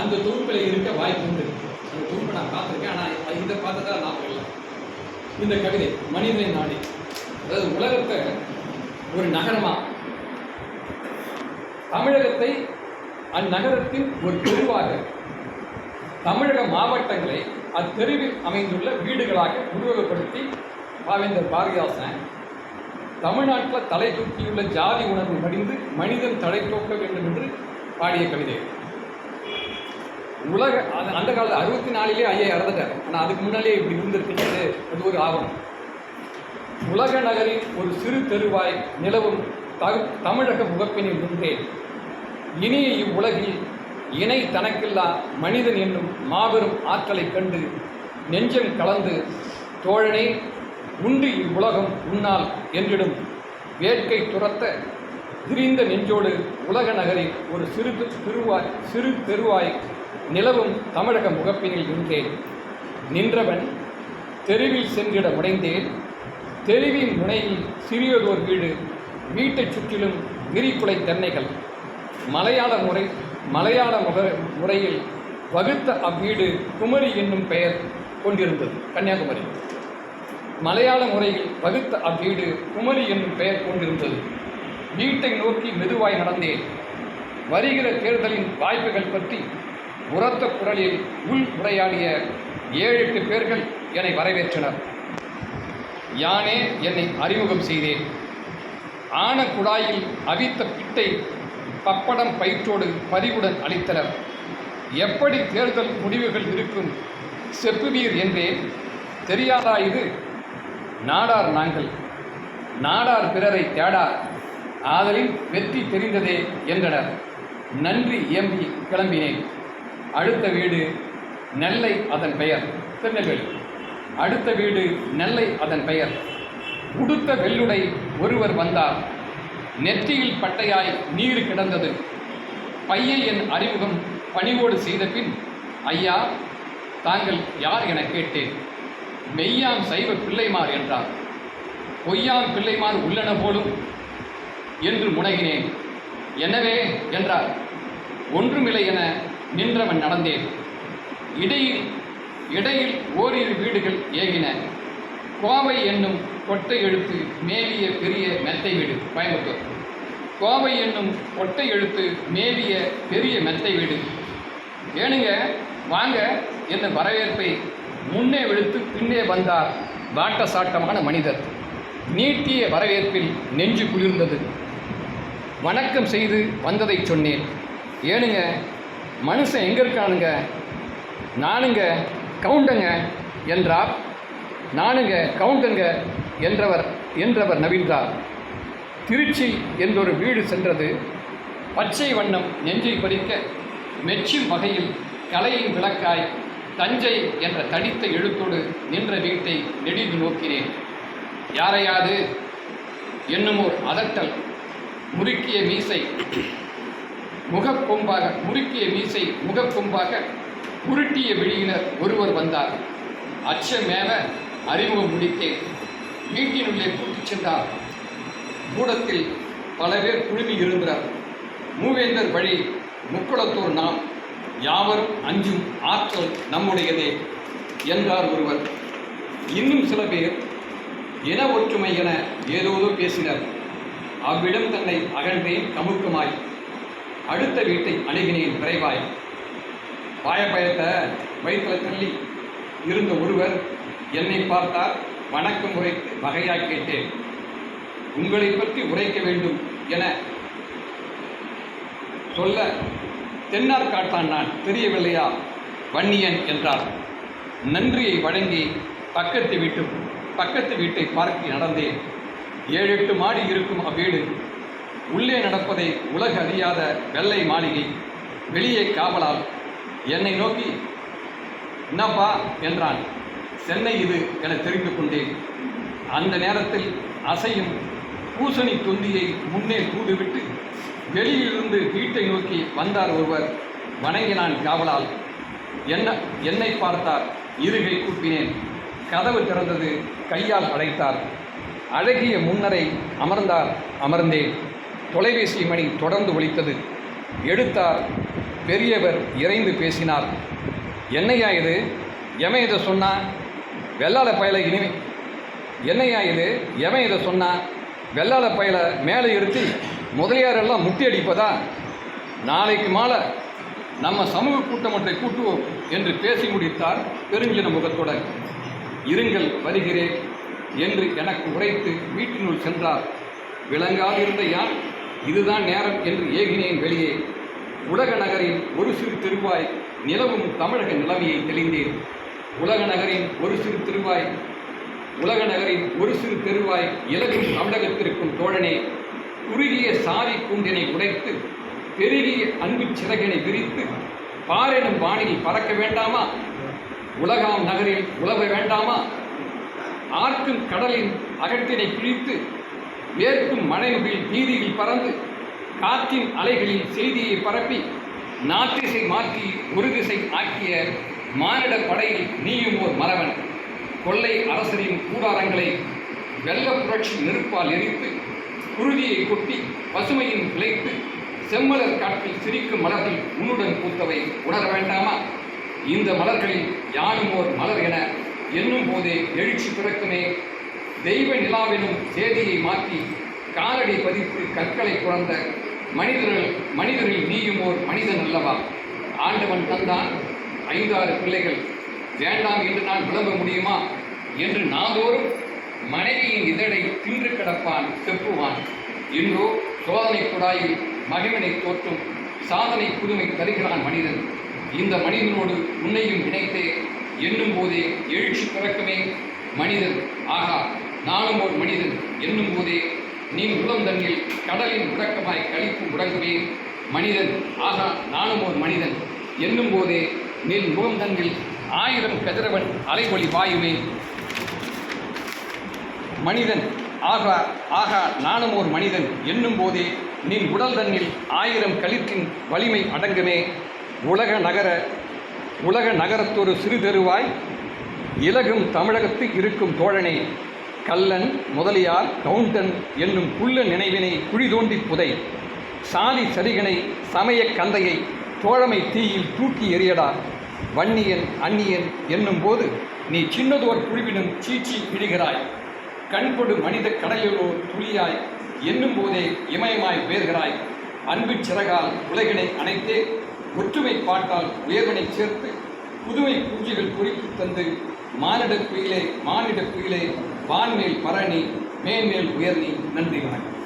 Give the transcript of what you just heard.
அந்த தொகுப்பில் இருக்க வாய்ப்பு உண்டு. அந்த தொகுப்பை நான் பார்த்துருக்கேன். ஆனால் இதை பார்த்ததா நான் இல்லை இந்த கவிதை மனிதனை நாடி. அதாவது உலகத்தை ஒரு நகரமா. தமிழகத்தை அந்நகரத்தின் ஒரு தெருவாக தமிழக மாவட்டங்களை அத்தெருவில் அமைந்துள்ள வீடுகளாக உருவகப்படுத்தி பாவேந்தர் பாரதிதாசன் தமிழ்நாட்டில் தலை தூக்கியுள்ள ஜாதி உணர்வு மடிந்து மனிதன் தலை தோக்க வேண்டும் என்று பாடிய கவிதை. உலக அந்த காலத்தில் அறுபத்தி நாலுலேயே ஐயா இறந்துட்டார். ஆனால் அதுக்கு முன்னாலே இப்படி இருந்திருக்கிறது அது ஒரு ஆவணம். உலக நகரின் ஒரு சிறு தெருவாய் நிலவும் தகு தமிழக முகப்பினை நின்றேன். இனிய இவ்வுலகில் இணை தனக்கில்லா மனிதன் என்னும் மாபெரும் ஆற்றலைக் கண்டு நெஞ்சம் கலந்து தோழனை உண்டு இவ்வுலகம் உன்னால் என்றிடும் வேட்கை துரத்த விரிந்த நெஞ்சோடு உலக நகரில் ஒரு சிறு திருவாய் சிறு தெருவாய் நிலவும் தமிழக முகப்பினில் நின்றேன். நின்றவன் தெருவில் சென்றிட முனைந்தேன். தெருவின் முனையில் சிறியதோர் வீடு வீட்டைச் சுற்றிலும் விரிக்குலை தென்னைகள். மலையாள முறை மலையாள முக முறையில் வகுத்த அவ்வீடு குமரி என்னும் பெயர் கொண்டிருந்தது கன்னியாகுமரி. மலையாள முறையில் வகுத்த அவ்வீடு குமரி என்னும் பெயர் கொண்டிருந்தது. வீட்டை நோக்கி மெதுவாய் நடந்தேன். வருகிற தேர்தலின் வாய்ப்புகள் பற்றி உரத்த குரலில் உள் உரையாடிய ஏழு எட்டு பேர்கள் என்னை வரவேற்றனர். யானே என்னை அறிமுகம் செய்தேன். ஆன குழாயில் அவித்த பிட்டை பப்படம் பயிற்றோடு பதிவுடன் அளித்தனர். எப்படி தேர்தல் முடிவுகள் இருக்கும் செப்புவீர் என்றே தெரியாதா இது? நாடார் நாங்கள். நாடார் பிறரை தேடார். ஆதலில் வெற்றி தெரிந்ததே என்றனர். நன்றி இயம்பி கிளம்பினேன். அடுத்த வீடு நெல்லை அதன் பெயர். திருநெல்வேலி. அடுத்த வீடு நெல்லை அதன் பெயர். உடுத்த வெள்ளுடை ஒருவர் வந்தார். நெற்றியில் பட்டையாய் நீர் கிடந்தது. பையை என் அறிமுகம் பணிவோடு செய்த பின் ஐயா தாங்கள் யார் என கேட்டேன். மெய்யாம் சைவ பிள்ளைமார் என்றார். பொய்யாம் பிள்ளைமார் உள்ளன போலும் என்று முனகினேன். எனவே என்றார் ஒன்றுமில்லை என நின்றவன் நடந்தேன். இடையில் இடையில் ஓரிரு வீடுகள் ஏகின. கோவை என்னும் கொட்டை எழுத்து மேவிய பெரிய மெத்தை வீடு கோயம்புத்தூர். கோவை என்னும் கொட்டை எழுத்து மேவிய பெரிய மெத்தை வீடு. ஏனுங்க வாங்க என்ன வரவேற்பை முன்னே விழுத்து பின்னே வந்தார் வாட்ட சாட்டமான மனிதர். நீட்டிய வரவேற்பில் நெஞ்சு குளிர்ந்தது. வணக்கம் செய்து வந்ததை சொன்னேன். ஏனுங்க மனுஷன் எங்கே இருக்கானுங்க? நானுங்க கவுண்டங்க என்றார் நானுங்க கவுண்டங்க என்றவர் என்றவர் நவீன்றார் திருச்சி என்றொரு வீடு சென்றது. பச்சை வண்ணம் நெஞ்சை பறிக்க மெச்சும் வகையில் கலையின் விளக்காய் தஞ்சை என்ற தடித்த எழுத்தோடு நின்ற வீட்டை நெடிது நோக்கினேன் யாரையாது என்னுமோர் அதட்டல் முறுக்கிய மீசை. முகக்கொம்பாக முறுக்கிய மீசை முகக்கொம்பாக உருட்டிய விழியினர் ஒருவர் வந்தார். அச்சமேவ அறிமுகம் முடித்தேன். வீட்டினுள்ளே கூட்டிச் சென்றார். கூடத்தில் பல பேர் குழுமி இருந்தனர் மூவேந்தர் வழி முக்குளத்தோர் நாம் யாவரும் அஞ்சும் ஆற்றல் நம்முடையதே என்றார் ஒருவர். இன்னும் சில பேர் இன ஒற்றுமை என ஏதோதோ பேசினர். அவ்விடம் தன்னை அகன்றேன் கமுக்கமாய் அடுத்த வீட்டை அணுகினேன் விரைவாய். பாயப்பயத்தை வயிற்றில் தள்ளி இருந்த ஒருவர் என்னை பார்த்தார் வணக்கம் உரைத்து வகையாக கேட்டேன். உங்களை பற்றி உரைக்க வேண்டும் என சொல்ல தென்னார் காட்டான் நான் தெரியவில்லையா? வன்னியன் என்றார். நன்றியை வழங்கி பக்கத்து வீட்டு பக்கத்து வீட்டை பார்க்க நடந்தேன். ஏழு எட்டு மாடி இருக்கும் அவ்வீடு. உள்ளே நடப்பதை உலக அறியாத வெள்ளை மாளிகை. வெளியே காவலால் என்னை நோக்கி என்னப்பா? என்றான். சென்னை இது என தெரிந்து கொண்டேன். அந்த நேரத்தில் அசையும் பூசணி தொந்தியை முன்னே தூதுவிட்டு வெளியிலிருந்து வீட்டை நோக்கி வந்தார் ஒருவர். வணங்கினான் காவலால். என்ன என்னை பார்த்தார்? இருகை கூப்பினேன். கதவு திறந்தது கையால் அழைத்தார் அழகிய முன்னரை அமர்ந்தார் அமர்ந்தேன். தொலைபேசி மணி தொடர்ந்து ஒழித்தது எடுத்தார் பெரியவர் இறைந்து பேசினார். என்னையா இது? எவன் இதை சொன்னா? வெள்ளாள பயல இனிமே. என்னையா இது? எவன் இதை சொன்னா? வெள்ளாள பயல மேலே இருத்தி முதலியாரெல்லாம் முட்டி அடிப்பதா? நாளைக்கு மாலை நம்ம சமூக கூட்டம் ஒன்றை கூட்டுவோம் என்று பேசி முடித்தார் பெருஞ்சின முகத்துடன் இருங்கள் வருகிறேன். என்று எனக்கு உரைத்து வீட்டினுள் சென்றார். விளங்காதிருந்த யான் இதுதான் நேரம் என்று ஏகினேன் வெளியே. உலக நகரின் ஒரு சிறு திருவாய் நிலவும் தமிழக நிலைமையை தெளிந்தேன். உலக நகரின் ஒரு சிறு திருவாய் உலக நகரின் ஒரு சிறு தெருவாய் இலகும் தமிழகத்திற்கும் தோழனே குறுகிய சாதி கூண்டினை உடைத்து பெருகிய அன்பு சிறகினை விரித்து பாரெனும் வானில் பறக்க வேண்டாமா? உலகாம் நகரில் உலவ வேண்டாமா? ஆற்றும் கடலின் அகற்றினை கிழித்து வேர்க்கும் மழைமுகில் வீதியில் பறந்து காற்றின் அலைகளில் செய்தியை பரப்பி நாட்டிசை மாற்றி ஒரு திசை ஆக்கிய மானிட படையில் நீயும் ஓர் மரவன். கொள்ளை அரசரின் கூடாரங்களை வெள்ள புரட்சி நெருப்பால் எரித்து குருதியை கொட்டி பசுமையின் பிழைத்து செம்மலர் காட்டில் சிரிக்கும் மலர்கள் உன்னுடன் பூத்தவை உணர வேண்டாமா? இந்த மலர்களில் யானும் ஓர் மலர் என எண்ணும் போதே எழுச்சி பிறக்குமே. தெய்வ நிலாவெனும் சேதியை மாற்றி காலடி பதித்து கற்களை குறந்த மனிதர்கள் மனிதரில் நீயும் ஓர் மனிதன் அல்லவா? ஆண்டவன் தந்தான். ஐந்தாறு பிள்ளைகள். வேண்டாம் என்று நான் விளம்ப முடியுமா? என்று நாதோறும் மனைவியின் இதழை தின்று கிடப்பான் செப்புவான். இன்றோ சோதனை குழாயில் மகிமனை தோற்றும் சாதனை புதுமை தருகிறான் மனிதன். இந்த மனிதனோடு உன்னையும் இணைத்தே எண்ணும் போதே எழுச்சி பிறக்குமே மனிதன். ஆகா நானும் ஒரு மனிதன். என்னும் போதே நீ உள்ளம் தண்ணில் கடலின் முடக்கமாய் கழிப்பு முடங்குமே மனிதன். ஆகா நானும் ஒரு மனிதன். என்னும் போதே நீ முகம் தன்னில் ஆயிரம் கதிரவன் அலைவொளி பாயுவேன் மனிதன். ஆகா ஆகா நானும் ஒரு மனிதன். என்னும் போதே நின் உடல் தன்னில் ஆயிரம் கழித்தின் வலிமை அடங்குமே. உலக நகர உலக நகரத்தொரு சிறு தெருவாய் இலகும் தமிழகத்து இருக்கும் தோழனே. கல்லன் முதலியார் கவுண்டன் என்னும் புல்ல நினைவினை குழி தோண்டி புதை. சாதி சரிகனை சமய கந்தையை தோழமை தீயில் தூக்கி எறியடா. வன்னியன் அந்நியன் என்னும் போது நீ சின்னதோர் குழுவினும் சீச்சி விழுகிறாய். கண்படு மனித கடலிலோ துளியாய் என்னும் போதே இமயமாய் உயர்கிறாய் அன்பு சிறகால் உலகினை அனைத்தே ஒற்றுமை பாட்டால் உயர்வினை சேர்த்து புதுமை பூஜைகள் குறித்து தந்து மானிட குயிலே மானிட குயிலே வான்மேல் பரணி மேன்மேல் உயர்நி நன்றி வணக்கம்.